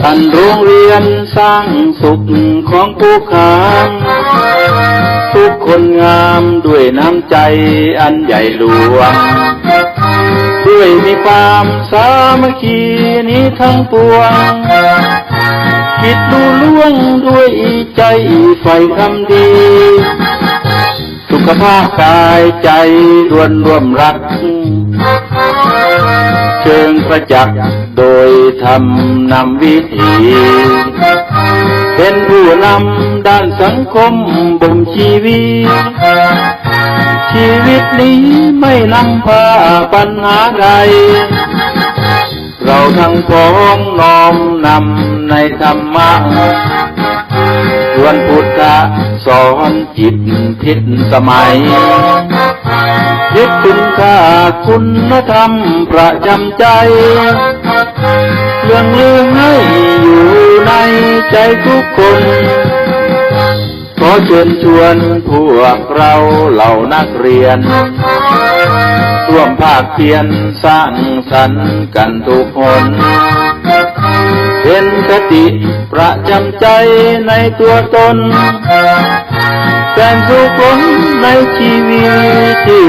ท่านโรงเรียนสร้างสุขของผู้ขานทุกคนงามด้วยน้ำใจอันใหญ่หลวง ด้วยมีความสามัคคีนี้ทั้งปวง คิดดูล่วงด้วยใจ ใฝ่ทำดี สุขภาพกายใจรวนร่วมรัก เชิงประจักษ์โดยทำนำวิถี เป็นผู้นำด้านสังคมบ่มชีวิต ชีวิตนี้ไม่นำพาปัญหาใดเราทั้งพ้องน้อมนำในธรรมะ วนพุทธะสอนจิตทิศสมัยคิดคุณค่าคุณธรรมประจำใจเรื่องลือให้อยู่ในใจทุกคนขอเชิญชวนพวกเราเหล่านักเรียน ร่วมภาคเพียรสร้างสรรค์กันทุกคน เป็นสติ ประจำใจในตัวตนแสนสุขผลในชีวิตที่